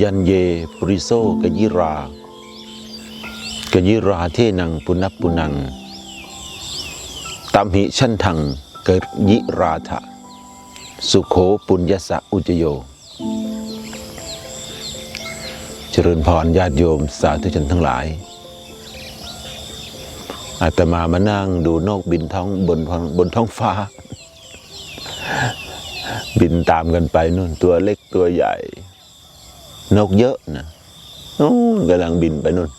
ปุญญันเยปริโซกยิรากยิราเทนังปุณพปุนังตัมหิชันทังกยิราทะสุโขปุญญสะอุจโย เจริญพรญาติโยมสาธุชนทั้งหลาย อาตมามานั่งดูนกบินท้องบนบนท้องฟ้า บินตามกันไปนู่นตัวเล็กตัวใหญ่ นกเยอะนะนู่นกำลังบินไปนู่น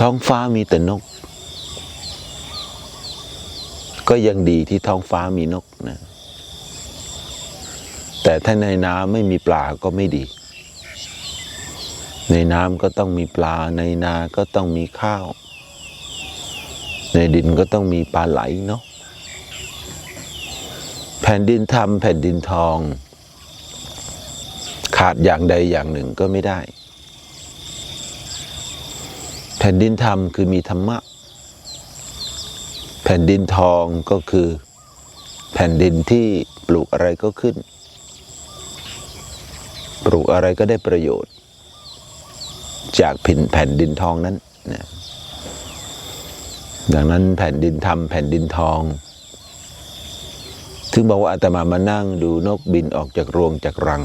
ท้องฟ้ามีแต่นก ก็ยังดีที่ท้องฟ้ามีนกนะ แต่ถ้าในน้ำไม่มีปลาก็ไม่ดี ในน้ำก็ต้องมีปลา ในนาก็ต้องมีข้าว ในดินก็ต้องมีปลาไหลเนาะ แผ่นดินทำแผ่นดินทอง ขาดอย่างใดอย่างหนึ่งก็ไม่ได้ แผ่นดินธรรมคือมีธรรมะ แผ่นดินทองก็คือ แผ่นดินที่ปลูกอะไรก็ขึ้น ปลูกอะไรก็ได้ประโยชน์ จากผินแผ่นดินทองนั้นนะดังนั้นแผ่นดินธรรมแผ่นดินทอง ถึงบอกว่าอาตมามานั่งดูนกบินออกจากรวงจากรัง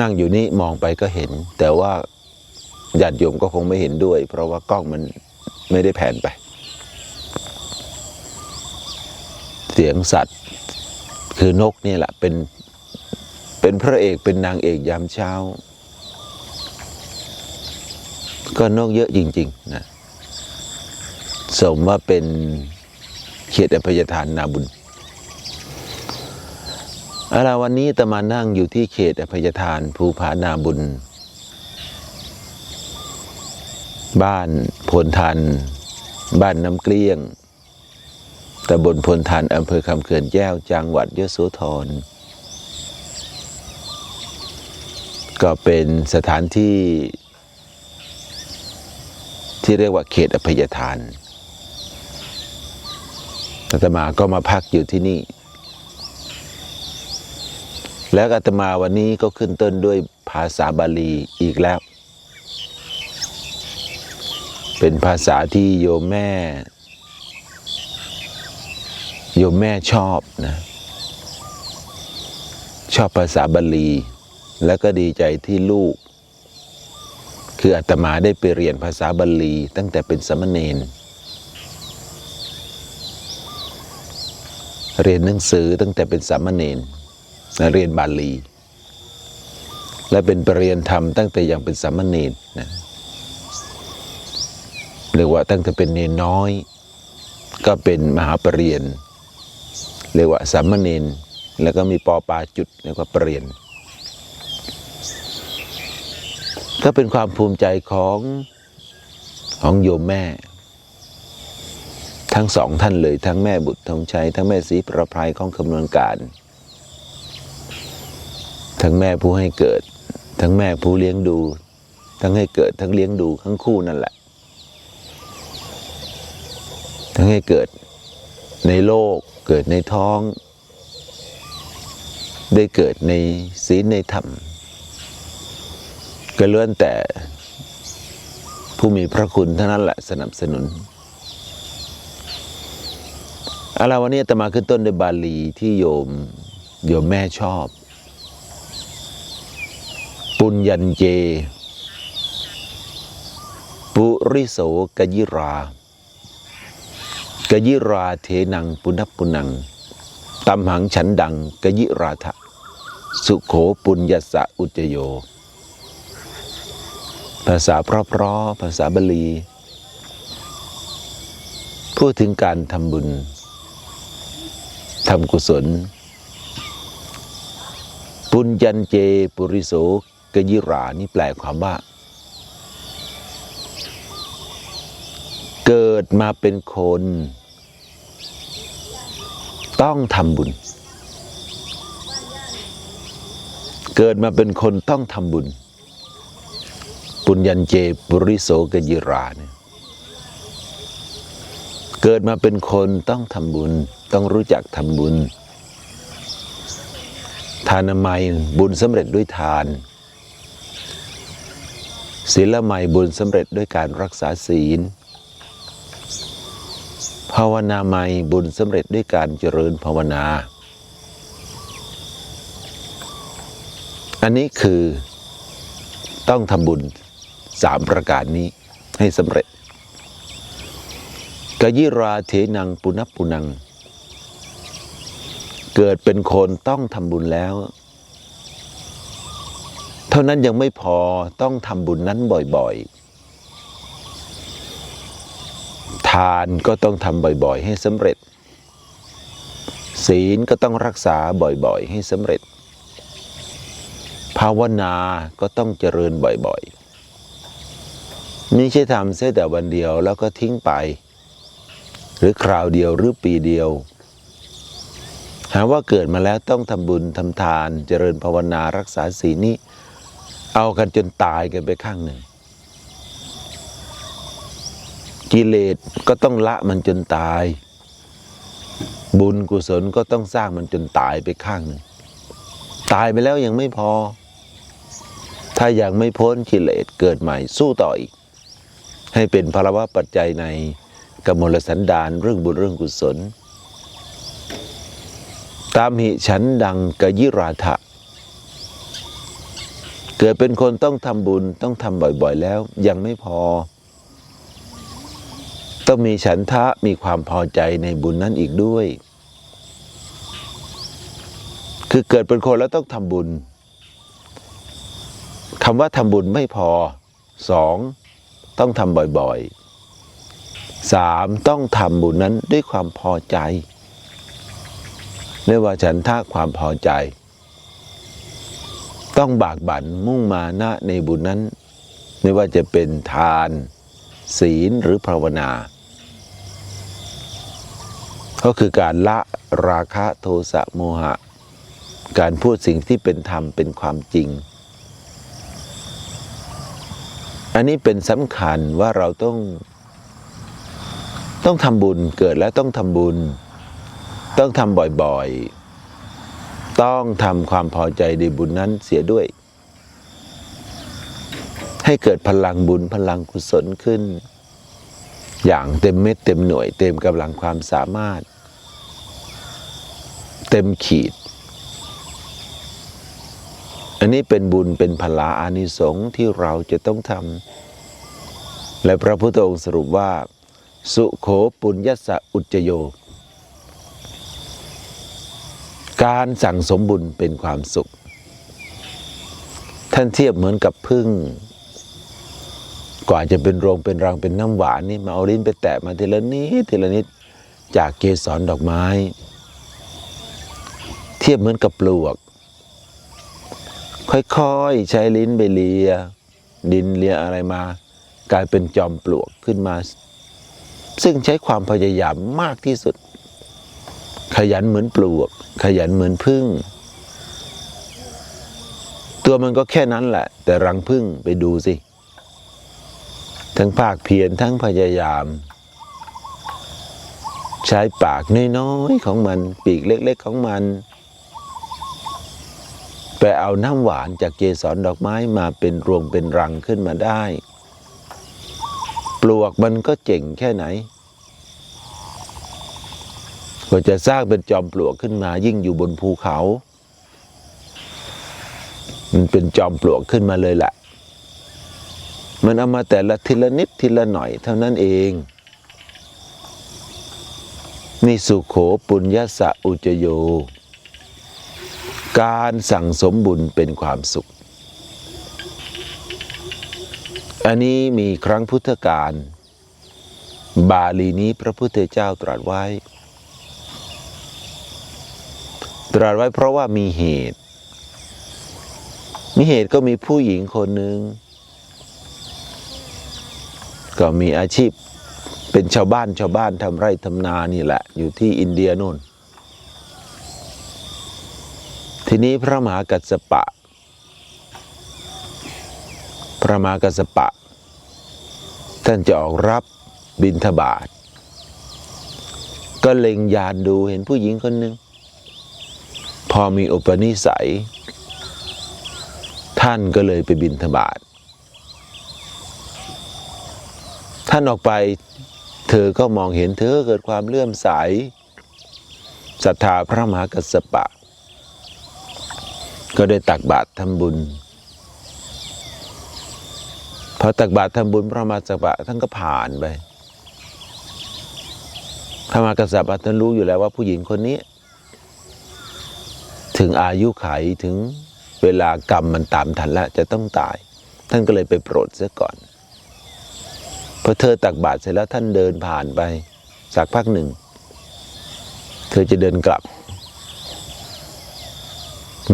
นั่งอยู่นี่มองไปก็เห็น แต่ว่าญาติโยมก็คงไม่เห็นด้วย เพราะว่ากล้องมันไม่ได้แผนไป เสียงสัตว์ คือนกนี่แหละเป็นเป็นพระเอกเป็นนางเอกยามเช้า ก็นกเยอะจริง ๆ นะ สมว่าเป็นเขตอภัยทานนาบุญ เอาล่ะวันนี้ตมานั่งอยู่ที่เขตอภัยทานภูผานาบุญ บ้านพลทัน บ้านน้ำเกลี้ยงตำบลพลทันอำเภอคำเขื่อนแก้วจังหวัดยโสธร ก็เป็นสถานที่ ที่เรียกว่าเขตอภัยทานอาตมาก็มาพักอยู่ที่นี่ แล้วอาตมาวันนี้ก็ขึ้นต้นด้วยภาษาบาลีอีกแล้ว เป็นภาษาที่โยมแม่ โยมแม่ชอบนะ ชอบภาษาบาลี แล้วก็ดีใจที่ลูก คืออาตมาได้ไปเรียนภาษาบาลีตั้งแต่เป็นสามเณรเรียนหนังสือตั้งแต่เป็นสามเณร เรียนบาลี และเป็นปรริญญาธรรมตั้งแต่ยังเป็นสามเณรนะเรียกว่าตั้งแต่เป็นเนนน้อย ก็เป็นมหาปรริญญาเรียกว่าสามเณรแล้วก็มีปอปาจุดเรียกว่าปรริญญาก็เป็นความภูมิใจของของโยมแม่ ทั้งสองท่านเลยทั้งแม่บุตรทองชัยทั้งแม่ศรีประภัยของคำนวณการ ทั้งแม่ผู้ให้เกิด ทั้งแม่ผู้เลี้ยงดู ทั้งให้เกิดทั้งเลี้ยงดูทั้งคู่นั่นแหละ ทั้งให้เกิดในโลกเกิดในท้อง ได้เกิดในศีลในธรรม ก็เลื่อนแต่ผู้มีพระคุณเท่านั้นแหละสนับสนุนเอาละวันนี้ตมาขึ้นต้นด้วยบาลีที่โยมโยมแม่ชอบ ปุญญันเจปุริโสกยิรากยิราเทนังปุณปุนังตัมหังฉันดังกยิราทะ สุโขปุญญสะอุจโย ภาษาเพราะๆภาษาบาลี พูดถึงการทำบุญทำกุศล ปุญญันเจ ปุริโส กยิรานี่แปลความว่า เกิดมาเป็นคน ต้องทำบุญ เกิดมาเป็นคนต้องทำบุญ ปุญญันเจปุริโสกยิราเนี่ยเกิดมาเป็นคนต้องทำบุญ ต้องรู้จักทำบุญ ทานามัยบุญสำเร็จด้วยทาน ศีลไมยบุญสำเร็จด้วยการรักษาศีล ภาวนาไมยบุญสำเร็จด้วยการเจริญภาวนา อันนี้คือต้องทำบุญสามประการนี้ให้สำเร็จกยิราเถนังปุณพปุนัง เกิดเป็นคนต้องทำบุญแล้ว เท่านั้นยังไม่พอต้องทำบุญนั้นบ่อยๆ ทานก็ต้องทำบ่อยๆ ให้สำเร็จ ศีลก็ต้องรักษาบ่อยๆ ให้สำเร็จ ภาวนาก็ต้องเจริญบ่อยๆไม่ใช่ทำเสียแต่วันเดียวแล้วก็ทิ้งไป หรือคราวเดียวหรือปีเดียวหาว่าเกิดมาแล้วต้องทำบุญทำทานเจริญภาวนารักษาศีลนี้ เอากันจนตายกันไปข้างหนึ่ง กิเลสก็ต้องละมันจนตาย บุญกุศลก็ต้องสร้างมันจนตายไปข้างหนึ่ง ตายไปแล้วยังไม่พอ ถ้ายังไม่พ้นกิเลสเกิดใหม่สู้ต่ออีก ให้เป็นภาวะปัจจัยในกมลสันดานเรื่องบุญเรื่องกุศล ตามหิฉันดังกยิราทะ เกิดเป็นคนต้องทำบุญต้องทำบ่อยๆแล้ว ยังไม่พอ ต้องมีฉันทะมีความพอใจในบุญนั้นอีกด้วย คือเกิดเป็นคนแล้วต้องทำบุญคำว่าทำบุญไม่พอสองต้องทำบ่อยๆสามต้องทำบุญนั้นด้วยความพอใจเรียกว่าฉันทะความพอใจ ต้องบากบั่นมุ่งมานะในบุญนั้น ไม่ว่าจะเป็นทาน ศีลหรือภาวนา ก็คือการละราคะโทสะโมหะ การพูดสิ่งที่เป็นธรรมเป็นความจริง อันนี้เป็นสำคัญว่าเราต้อง ต้องทำบุญเกิดแล้วต้องทำบุญ ต้องทำบ่อยๆ ต้องทำความพอใจในบุญนั้นเสียด้วย ให้เกิดพลังบุญพลังกุศลขึ้น อย่างเต็มเม็ดเต็มหน่วยเต็มกำลังความสามารถ เต็มขีด อันนี้เป็นบุญเป็นพลาอานิสงส์ที่เราจะต้องทำและพระพุทธองค์สรุปว่า สุโขปุญญสะอุจโย การสั่งสมบุญเป็นความสุข ท่านเทียบเหมือนกับพึ่งกว่าจะเป็นโรงเป็นรังเป็นน้ำหวานนี่มาเอาลิ้นไปแตะมาทีละนิดทีละนิดจากเกสรดอกไม้ เทียบเหมือนกับปลวก ค่อยๆใช้ลิ้นไปเลีย ดินเลียอะไรมา กลายเป็นจอมปลวกขึ้นมา ซึ่งใช้ความพยายามมากที่สุด ขยันเหมือนปลวก ขยันเหมือนพึ่ง ตัวมันก็แค่นั้นแหละ แต่รังพึ่งไปดูสิ ทั้งภาคเพียรทั้งพยายาม ใช้ปากน้อยๆของมันปีกเล็ก ๆ ของมันไปเอาน้ำหวานจากเกสรดอกไม้มาเป็นรวงเป็นรังขึ้นมาได้ ปลวกมันก็เจ๋งแค่ไหน กว่าจะสร้างเป็นจอมปลวกขึ้นมา ยิ่งอยู่บนภูเขา มันเป็นจอมปลวกขึ้นมาเลยแหละมันเอามาแต่ละทีละนิดทีละหน่อยเท่านั้นเองนี่สุโขปุญญาสะอุจโย การสั่งสมบุญเป็นความสุข อันนี้มีครั้งพุทธกาลบาลีนี้พระพุทธเจ้าตรัสไว้ ตรัสไว้เพราะว่ามีเหตุ มีเหตุก็มีผู้หญิงคนหนึ่งก็มีอาชีพเป็นชาวบ้านชาวบ้านทำไร่ทำนานี่แหละ อยู่ที่อินเดียนู่น ทีนี้พระมหากัสสปะ พระมหากัสสปะ ท่านจะออกรับบิณฑบาตก็เล็งยานดูเห็นผู้หญิงคนหนึ่ง อมีอุปนิสัย ท่านก็เลยไปบินธบาตท่านออกไปเธอก็มองเห็นเธอเกิดความเลื่อมใสศรัทธาพระมหากัสสปะ ก็ได้ตักบาตรทำบุญพอตักบาตรทำบุญพระมหากัสสปะท่านก็ผ่านไปพระมหากัสสปะท่านรู้อยู่แล้วว่าผู้หญิงคนนี้ ถึงอายุไขถึงเวลากรรมมันตามทันแล้วจะต้องตาย ท่านก็เลยไปโปรดเสียก่อนพอเธอตักบาตรเสร็จแล้วท่านเดินผ่านไปสักพักหนึ่ง เธอจะเดินกลับ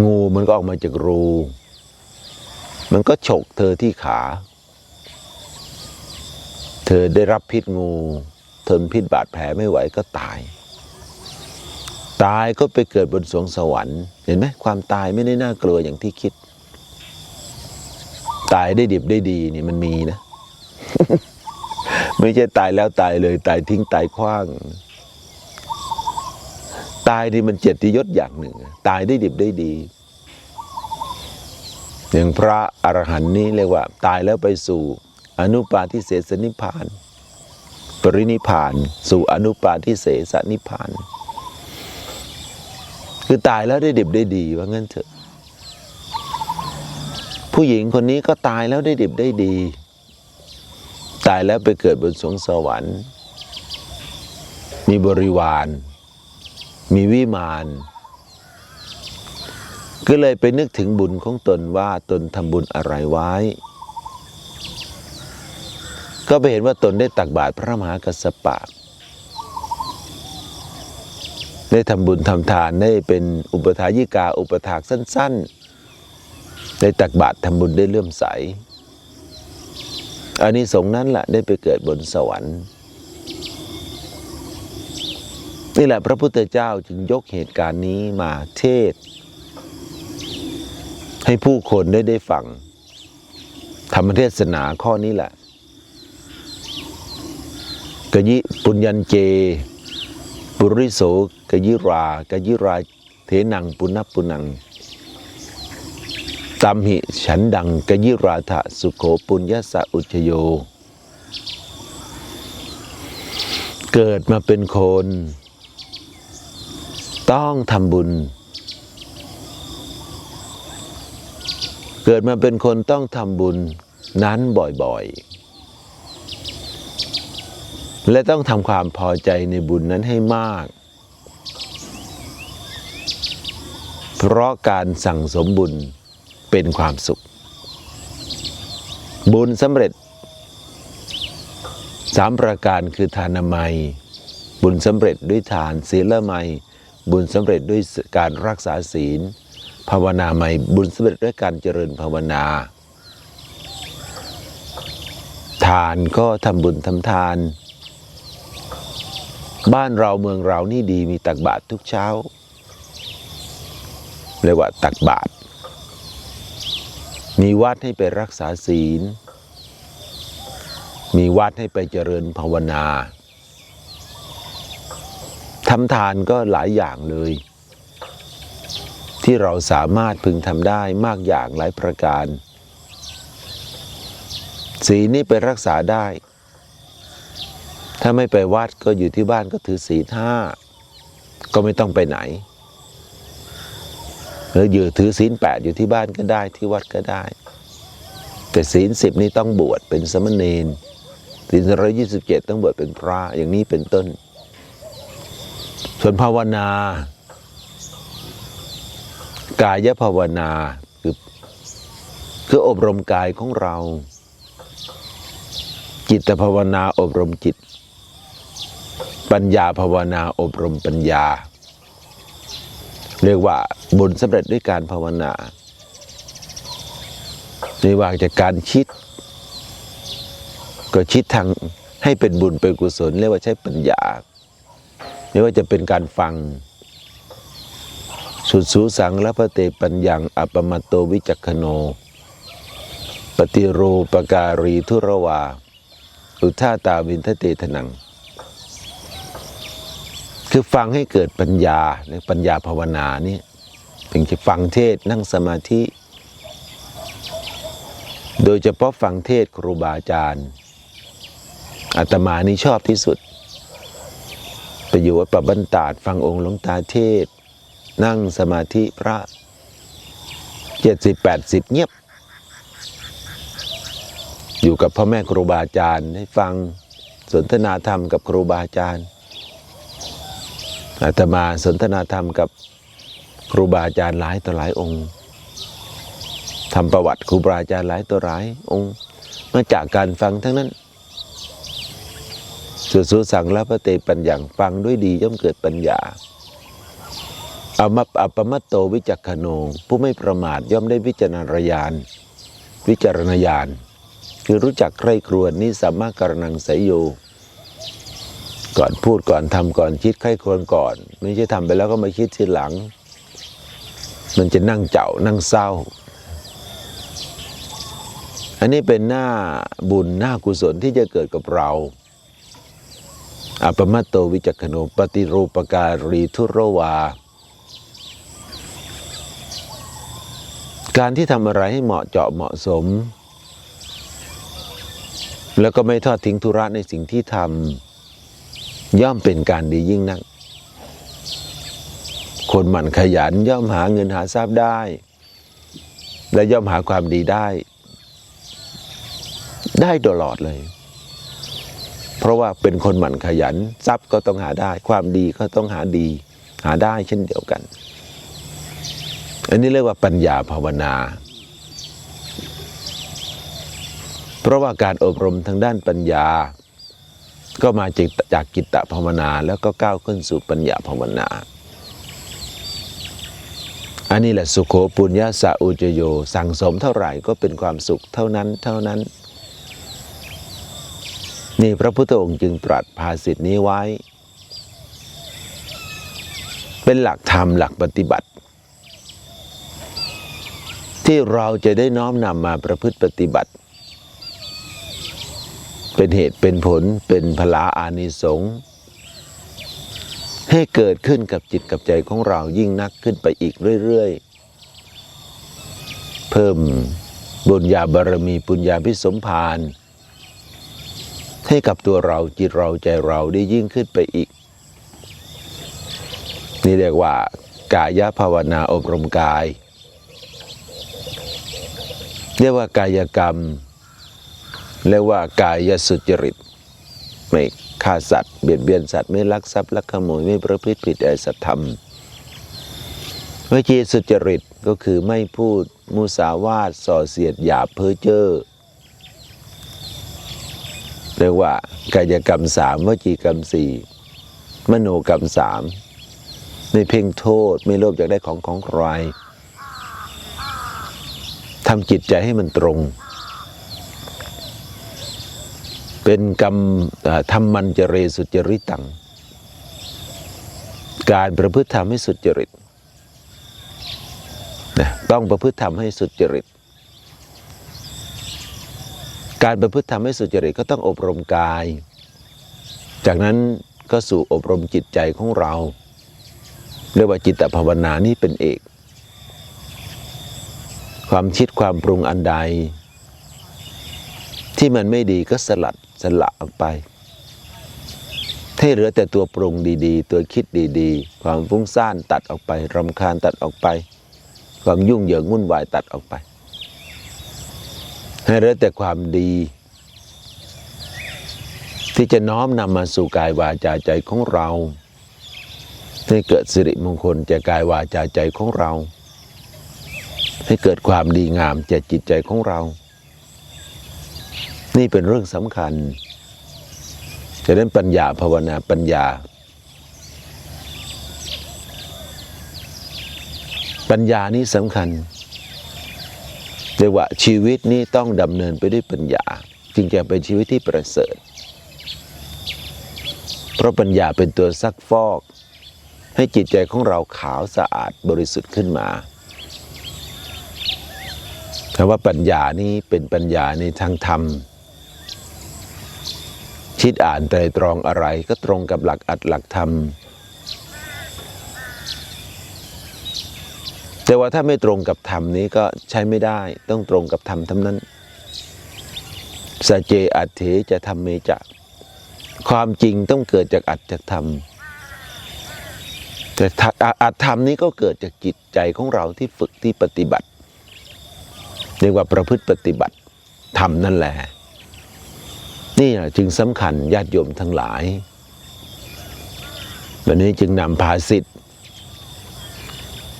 งูมันก็ออกมาจากรู มันก็ฉกเธอที่ขา เธอได้รับพิษงู ทนพิษบาดแผลไม่ไหวก็ตาย ตายก็ไปเกิดบนสวงสวรรค์ เห็นไหมความตายไม่ได้น่ากลัวอย่างที่คิด ตายได้ดิบได้ดีนี่มันมีนะ ไม่ใช่ตายแล้วตายเลยตายทิ้งตายขว้าง ตายนี่มันเจ็ดที่ยศอย่างหนึ่ง ตายได้ดิบได้ดีอย่างพระอรหันต์นี้เรียกว่า ตายแล้วไปสู่ อนุปาทิเสสนิพาน ปรินิพาน สู่อนุปาทิเสสนิพพาน คือตายแล้วได้ดิบได้ดีว่างั้นเถอะ ผู้หญิงคนนี้ก็ตายแล้วได้ดิบได้ดี ตายแล้วไปเกิดบนสวงสวรรค์ มีบริวาร มีวิมาน ก็เลยไปนึกถึงบุญของตนว่าตนทำบุญอะไรไว้ ก็ไปเห็นว่าตนได้ตักบาตรพระมหากัสสปะ ได้ทำบุญทำทานได้เป็นอุปถายิกาอุปถากสั้น ๆ ได้ตักบาตรทำบุญได้เลื่อมใสอันนี้สงนั้นแหละได้ไปเกิดบนสวรรค์ นี่แหละพระพุทธเจ้าจึงยกเหตุการณ์นี้มาเทศ ให้ผู้คนได้ได้ฟังธรรมเทศนาข้อนี้แหละกยิปุญญเจ ปุริโสกยิรากยิราเทนังปุณปุนังตัมหิฉันดังกยิราธะสุโขปุญญสะอุชโย เกิดมาเป็นคน ต้องทำบุญ เกิดมาเป็นคนต้องทำบุญนั้นบ่อยๆ และต้องทำความพอใจในบุญนั้นให้มาก เพราะการสั่งสมบุญเป็นความสุข บุญสำเร็จสามประการคือทานามัย บุญสำเร็จด้วยทานศีลไมัย บุญสำเร็จด้วยการรักษาศีล ภาวนาใหม่บุญสำเร็จด้วยการเจริญภาวนา ทานก็ทำบุญทำทาน บ้านเราเมืองเรานี่ดีมีตักบาตรทุกเช้าเรียกว่าตักบาตรมีวัดให้ไปรักษาศีล มีวัดให้ไปเจริญภาวนาทำทานก็หลายอย่างเลย ที่เราสามารถพึงทำได้มากอย่างหลายประการศีลนี่ไปรักษาได้ ถ้าไม่ไปวัดก็อยู่ที่บ้านก็ถือศีลห้าก็ไม่ต้องไปไหนหรืออยู่ถือศีลแปดอยู่ที่บ้านก็ได้ที่วัดก็ได้ แต่ศีลสิบนี่ต้องบวชเป็นสมณเณรศีลร้อยยี่สิบเจ็ดต้องบวชเป็นพระอย่างนี้เป็นต้น ส่วนภาวนา กายภาวนาคือคืออบรมกายของเรา จิตภาวนาอบรมจิต ปัญญาภาวนาอบรมปัญญา เรียกว่าบุญสำเร็จด้วยการภาวนาไม่ว่าจากการคิด ก็คิดทางให้เป็นบุญเป็นกุศลเรียกว่าใช้ปัญญาไม่ว่าจะเป็นการฟัง สุดสูสังและพระเตปัญญังอัปมาโตวิจักขโน ปฏิรูปการีทุรวา อุท่าตาวินทเตทนัง คือฟังให้เกิดปัญญาในปัญญาภาวนานี่ถึงจะฟังเทศนั่งสมาธิ โดยเฉพาะฟังเทศครูบาอาจารย์อาตมานี่ชอบที่สุด ไปอยู่วัดปะบันตาดฟังองค์หลวงตาเทศน์นั่งสมาธิพระเจ็ดสิบแปดสิบเงียบ อยู่กับพ่อแม่ครูบาอาจารย์ให้ฟังสนทนาธรรมกับครูบาอาจารย์ อาตมาสนทนาธรรมกับครูบาอาจารย์หลายต่อหลายองค์ทำประวัติครูบาอาจารย์หลายต่อหลายองค์ มาจากการฟังทั้งนั้น สุสุสังละพระเตปัญญาฟังด้วยดีย่อมเกิดปัญญาอามัปอัปมัตโตวิจักขโนผู้ไม่ประมาทย่อมได้วิจารณญาณวิจารณญาณคือรู้จักใคร่ครวญนี่สัมมาการนังสยโย ก่อนพูดก่อนทำก่อนคิดใคร่ครวญก่อน ไม่ใช่ทำไปแล้วก็มาคิดทีหลัง มันจะนั่งเจ้านั่งเศร้า อันนี้เป็นหน้าบุญหน้ากุศลที่จะเกิดกับเราอัปมัตโตวิจักขโนปฏิรูปการีทุรวา การที่ทำอะไรให้เหมาะเจาะเหมาะสม แล้วก็ไม่ทอดทิ้งธุระในสิ่งที่ทำ ย่อมเป็นการดียิ่งนัก คนหมั่นขยันย่อมหาเงินหาทรัพย์ได้ และย่อมหาความดีได้ ได้ตลอดเลย เพราะว่าเป็นคนหมั่นขยัน ทรัพย์ก็ต้องหาได้ ความดีก็ต้องหาดี หาได้เช่นเดียวกัน อันนี้เรียกว่าปัญญาภาวนาเพราะว่าการอบรมทางด้านปัญญา ก็มาจากจากกิตตภาวนา แล้วก็ก้าวขึ้นสู่ปัญญาภาวนา อันนี้แหละสุโขปุญญาสะอุจโย สั่งสมเท่าไหร่ก็เป็นความสุขเท่านั้นเท่านั้น นี่พระพุทธองค์จึงตรัสภาษิตนี้ไว้ เป็นหลักธรรมหลักปฏิบัติ ที่เราจะได้น้อมนำมาประพฤติปฏิบัติ เป็นเหตุเป็นผลเป็นพลาอานิสงส์ให้เกิดขึ้นกับจิตกับใจของเรายิ่งนักขึ้นไปอีกเรื่อยๆ เพิ่มบุญญาบารมีปุญญาพิสมภารให้กับตัวเราจิตเราใจเราได้ยิ่งขึ้นไปอีก นี่เรียกว่ากายภาวนาอบรมกาย เรียกว่ากายกรรม เรียกว่ากายสุจริต ไม่ฆ่าสัตว์เบียดเบียนสัตว์ไม่ลักทรัพย์ลักขโมยไม่ประพฤติผิดในสัตธรรมวิจีสุจริตก็คือไม่พูดมุสาวาทส่อเสียดหยาบเพ้อเจ้อเรียกว่ากายกรรมสามวจีกรรมสี่มโนกรรมสามไม่เพ่งโทษไม่โลภอยากได้ของของใครทำจิตใจให้มันตรง เป็นกรรมทำมันเจเรสุจริตตัง การประพฤติธรรมให้สุจริตนะต้องประพฤติธรรมให้สุจริต การประพฤติธรรมให้สุจริตก็ต้องอบรมกาย จากนั้นก็สู่อบรมจิตใจของเรา เรียกว่าจิตตภาวนานี่เป็นเอก ความคิดความปรุงอันใด ที่มันไม่ดีก็สลัดสละออกไป ให้เหลือแต่ตัวปรุงดีๆ ตัวคิดดีๆ ความฟุ้งซ่านตัดออกไปรำคาญตัดออกไป ความยุ่งเหยิงวุ่นวายตัดออกไป ให้เหลือแต่ความดี ที่จะน้อมนำมาสู่กายวาจาใจของเราให้เกิดสิริมงคลแก่กายวาจาใจของเรา ให้เกิดความดีงามแก่จิตใจของเรา นี่เป็นเรื่องสำคัญฉะนั้นปัญญาภาวนาปัญญา ปัญญานี้สำคัญเรียกว่าชีวิตนี้ต้องดำเนินไปด้วยปัญญา จึงจะเป็นชีวิตที่ประเสริฐ เพราะปัญญาเป็นตัวซักฟอก ให้จิตใจของเราขาวสะอาดบริสุทธิ์ขึ้นมาคำว่าปัญญานี้เป็นปัญญาในทางธรรม คิดอ่านไตรตรองอะไรก็ตรงกับหลักอัดหลักธรรม แต่ว่าถ้าไม่ตรงกับธรรมนี้ก็ใช้ไม่ได้ต้องตรงกับธรรมทั้งนั้นสเจอัตเถจะทำเมจะ ความจริงต้องเกิดจากอัตจากธรรม แต่อัตธรรมนี้ก็เกิดจากจิตใจของเราที่ฝึกที่ปฏิบัติเรียกว่าประพฤติปฏิบัติธรรมนั่นแหละ นี่แหละจึงสำคัญญาติโยมทั้งหลาย วันนี้จึงนำภาสิทธิ์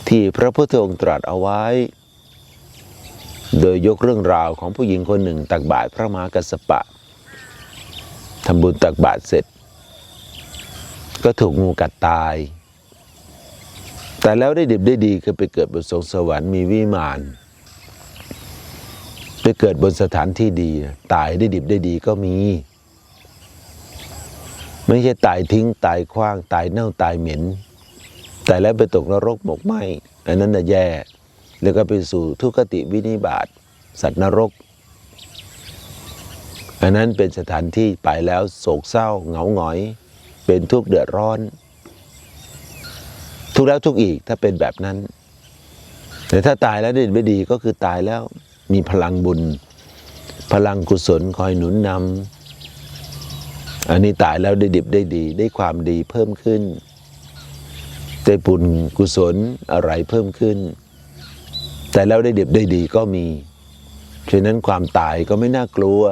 ที่พระพุทธองค์ตรัสเอาไว้ โดยยกเรื่องราวของผู้หญิงคนหนึ่งตักบาตรพระมหากัสสปะทำบุญตักบาตรเสร็จ ก็ถูกงูกัดตาย แต่แล้วได้ดิบได้ดีคือไปเกิดบนสงสวรรค์มีวิมาน ไปเกิดบนสถานที่ดี ตายได้ดิบได้ดีก็มี ไม่ใช่ตายทิ้ง ตายคว้าง ตายเน่าตายเหม็นแต่แล้วไปตกนรกหมกไหมอันนั้นน่ะแย่ แล้วก็ไปสู่ทุกขติวินิบาตสัตว์นรกอันนั้นเป็นสถานที่ไปแล้วโศกเศร้าเหงาหงอย เป็นทุกข์เดือดร้อน ทุกแล้วทุกอีกถ้าเป็นแบบนั้น แต่ถ้าตายแล้วด้ไม่ดีก็คือตายแล้ว มีพลังบุญ พลังกุศลคอยหนุนนำอันนี้ตายแล้วได้ดิบได้ดี ได้ความดีเพิ่มขึ้น ได้บุญกุศลอะไรเพิ่มขึ้น แต่แล้วได้ดิบได้ดีก็มีฉะนั้นความตายก็ไม่น่ากลัว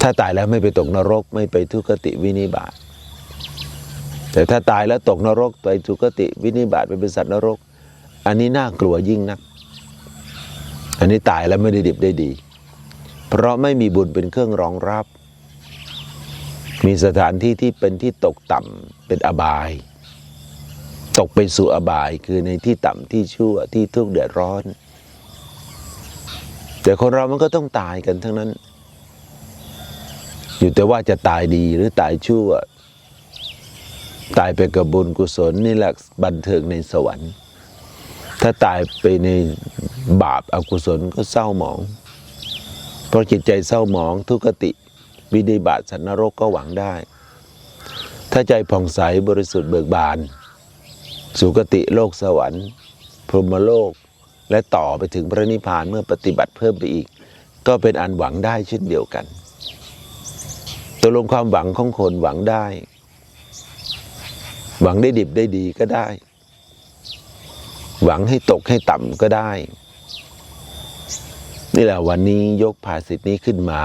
ถ้าตายแล้วไม่ไปตกนรกไม่ไปทุกขติวินิบาตแต่ถ้าตายแล้วตกนรกไปทุกขติวินิบาตไปเป็นสัตว์นรก อันนี้น่ากลัวยิ่งนัก อันนี้ตายแล้วไม่ได้ดิบได้ดี เพราะไม่มีบุญเป็นเครื่องรองรับ มีสถานที่ที่เป็นที่ตกต่ำเป็นอบาย ตกไปสู่อบายคือในที่ต่ำที่ชั่วที่ทุกข์เดือดร้อน แต่คนเรามันก็ต้องตายกันทั้งนั้น อยู่แต่ว่าจะตายดีหรือตายชั่ว ตายไปกับบุญกุศลนี่แหละบันเทิงในสวรรค์ ถ้าตายไปในบาปอากุศลก็เศร้าหมอง เพราะจิตใจเศร้าหมองทุกขติวินิบาตสัตว์นรกก็หวังได้ ถ้าใจผ่องใสบริสุทธิ์เบิกบาน สุคติโลกสวรรค์ พรหมโลกและต่อไปถึงพระนิพพานเมื่อปฏิบัติเพิ่มไปอีก ก็เป็นอันหวังได้เช่นเดียวกันตกลงความหวังของคนหวังได้ หวังได้ดิบได้ดีก็ได้ หวังให้ตกให้ต่ำก็ได้ นี่แหละวันนี้ยกภาสิทธินี้ขึ้นมา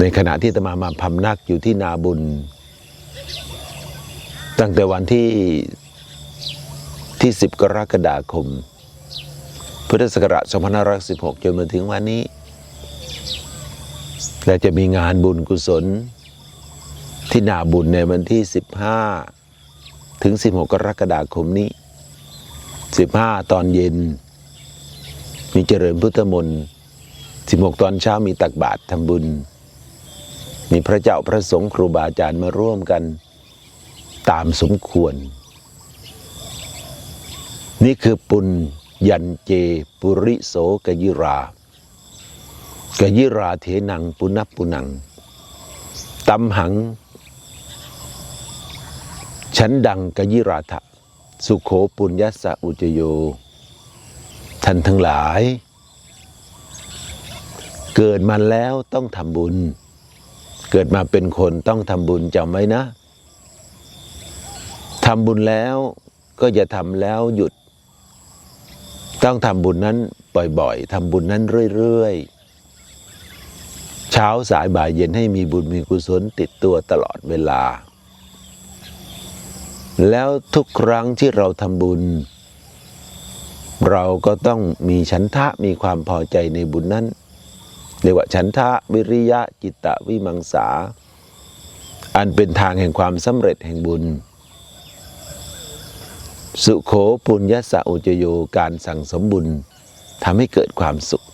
ในขณะที่ตมามาพำนักอยู่ที่นาบุญ ตั้งแต่วันที่ที่ 10 กรกฎาคม พุทธศักราช2516 จนมาถึงวันนี้ และจะมีงานบุญกุศล ที่นาบุญในวันที่ 15 ถึง 16 กรกฎาคมนี้ 15ตอนเย็น มีเจริญพุทธมนต์16ตอนเช้ามีตักบาตรทำบุญ มีพระเจ้าพระสงฆ์ครูบาอาจารย์มาร่วมกันตามสมควร นี่คือปุญยันเจปุริโสกยิรากยิราเถนังปุนับปุนังตัมหัง ฉันดังกยิราทะ สุโขปุญญสะอุจโย ท่านทั้งหลาย เกิดมาแล้วต้องทำบุญ เกิดมาเป็นคนต้องทำบุญจำไว้นะทำบุญแล้วก็อย่าทำแล้วหยุด ต้องทำบุญนั้นบ่อยๆทำบุญนั้นเรื่อยๆ เช้าสายบ่ายเย็นให้มีบุญมีกุศลติดตัวตลอดเวลา แล้วทุกครั้งที่เราทำบุญ เราก็ต้องมีฉันทะมีความพอใจในบุญนั้นเรียกว่าฉันทะวิริยะจิตตะวิมังสา อันเป็นทางแห่งความสำเร็จแห่งบุญ สุโขปุญญาสะอุจโยการสั่งสมบุญทำให้เกิดความสุข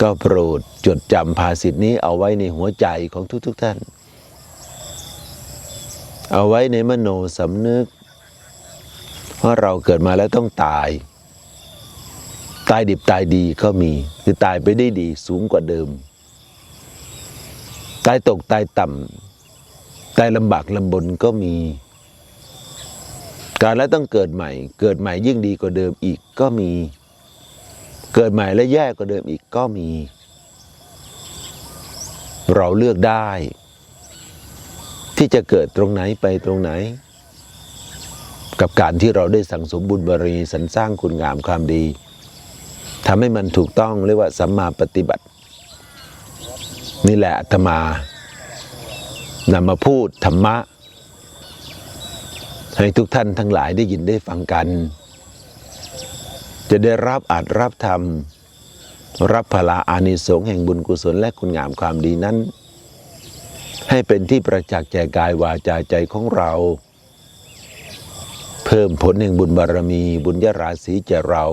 ก็โปรดจดจำภาษิตนี้เอาไว้ในหัวใจของทุกๆทท่าน เอาไว้ในมโนสำนึกว่าเราเกิดมาแล้วต้องตาย ตายดิบตายดีก็มี คือตายไปได้ดีสูงกว่าเดิม ตายตกตายต่ำตายลำบากลำบนก็มี การแล้วต้องเกิดใหม่ เกิดใหม่ยิ่งดีกว่าเดิมอีกก็มี เกิดใหม่และแย่กว่าเดิมอีกก็มี เราเลือกได้ ที่จะเกิดตรงไหนไปตรงไหน กับการที่เราได้สั่งสมบุญบารมีสรรสร้างคุณงามความดีทำให้มันถูกต้องเรียกว่าสัมมาปฏิบัติ นี่แหละอาตมานำมาพูดธรรมะ ให้ทุกท่านทั้งหลายได้ยินได้ฟังกัน จะได้รับอาจรับธรรม รับพลาอานิสงส์แห่งบุญกุศลและคุณงามความดีนั้น ให้เป็นที่ประจักษ์แก่กายวาจาใจของเรา เพิ่มผลแห่งบุญบารมีบุญยราศีแก่เรา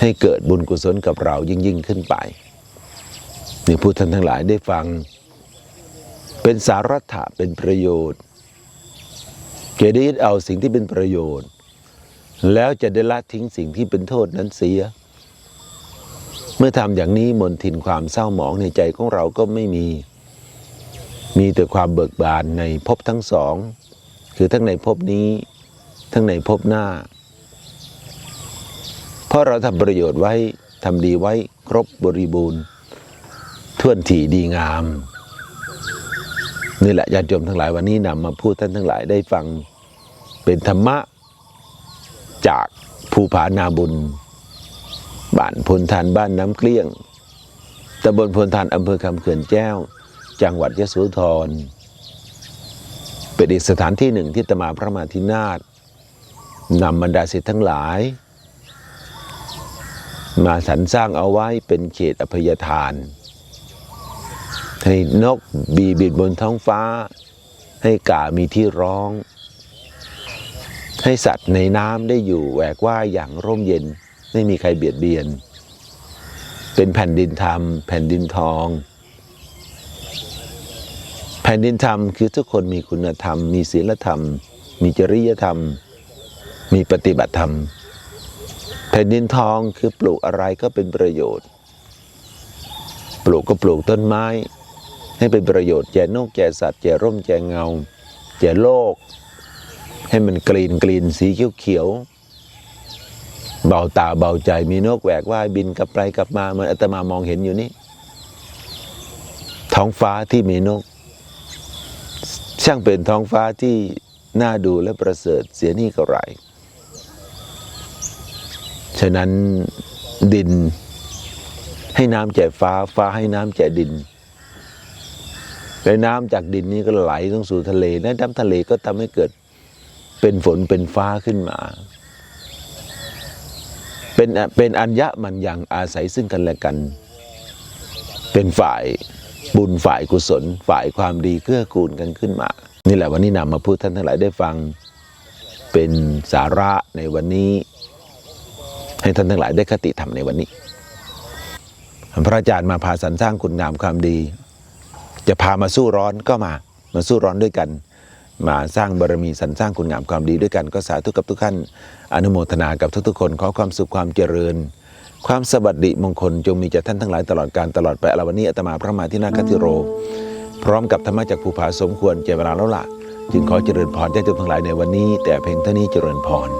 ให้เกิดบุญกุศลกับเรายิ่งยิ่งขึ้นไปนี่ผู้ท่านทั้งหลายได้ฟัง เป็นสาระถะเป็นประโยชน์จะได้ยึดเอาสิ่งที่เป็นประโยชน์ แล้วจะได้ละทิ้งสิ่งที่เป็นโทษนั้นเสีย เมื่อทำอย่างนี้มนทินความเศร้าหมองในใจของเราก็ไม่มี มีแต่ความเบิกบานในภพทั้งสอง คือทั้งในภพนี้ ทั้งในภพหน้า เพราะเราทำประโยชน์ไว้ทำดีไว้ครบบริบูรณ์ท่วนถี่ดีงาม นี่แหละญาติโยมทั้งหลายวันนี้นำมาพูดท่านทั้งหลายได้ฟังเป็นธรรมะจากภูผานาบุญบ้านพลทานบ้านน้ำเกลี้ยงตำบลพลทานอำเภอคำเขื่อนแจ้ว จังหวัดยโสธร เป็นอีกสถานที่หนึ่งที่ตมาพระมาธินาถนำบรรดาศิษย์ทั้งหลาย มาสรรสร้างเอาไว้เป็นเขตอภัยทาน ให้นกบีบิดบนท้องฟ้า ให้กามีที่ร้อง ให้สัตว์ในน้ำได้อยู่แหวกว่ายอย่างร่มเย็นไม่มีใครเบียดเบียน เป็นแผ่นดินธรรม แผ่นดินทอง ผ่นดินธรรมคือทุกคนมีคุณธรรม มีศีลธรรม มีจริยธรรม มีปฏิบัติธรรม แผ่นดินทองคือปลูกอะไรก็เป็นประโยชน์ ปลูกก็ปลูกต้นไม้ ให้เป็นประโยชน์แก่นกแก่สัตว์แก่ร่มแก่เงาแก่โลก ให้มันกรีนกรีนสีเขียวเขียวเบาตาเบาใจมีนกแหวกว่ายบินกลับไปกลับมาเหมือนอาตมามองเห็นอยู่นี่ท้องฟ้าที่มีนก ช่างเป็นท้องฟ้าที่น่าดูและประเสริฐเสียนี่ก็ไรฉะนั้นดินให้น้ำแก่ฟ้าฟ้าให้น้ำแก่ดิน และน้ำจากดินนี้ก็ไหลลงสู่ทะเลและน้ำทะเลก็ทำให้เกิดเป็นฝนเป็นฟ้าขึ้นมา เป็นเป็นอัญญะมันยังอาศัยซึ่งกันและกัน เป็นฝ่าย บุญฝ่ายกุศล ฝ่ายความดีเกื้อกูลกันขึ้นมา นี่แหละวันนี้นำมาพูดท่านทั้งหลายได้ฟังเป็นสาระในวันนี้ ให้ท่านทั้งหลายได้คติธรรมในวันนี้ พระอาจารย์มาพาสรรสร้างคุณงามความดี จะพามาสู้ร้อนก็มามาสู้ร้อนด้วยกัน มาสร้างบารมีสรรสร้างคุณงามความดีด้วยกัน ก็สาธุกับทุกท่านอนุโมทนากับทุกๆคนขอความสุขความเจริญ ความสวัสดิมงคลจงมีแก่ท่านทั้งหลายตลอดการตลอดไปอลวันนี้อาตมาพระมหาที่นาคติโร พร้อมกับธรรมะจากภูผาสมควรเจเวลาแล้วล่ะ จึงขอเจริญพรญาติโยมทั้งหลายในวันนี้ แต่เพียงเท่านี้เจริญพร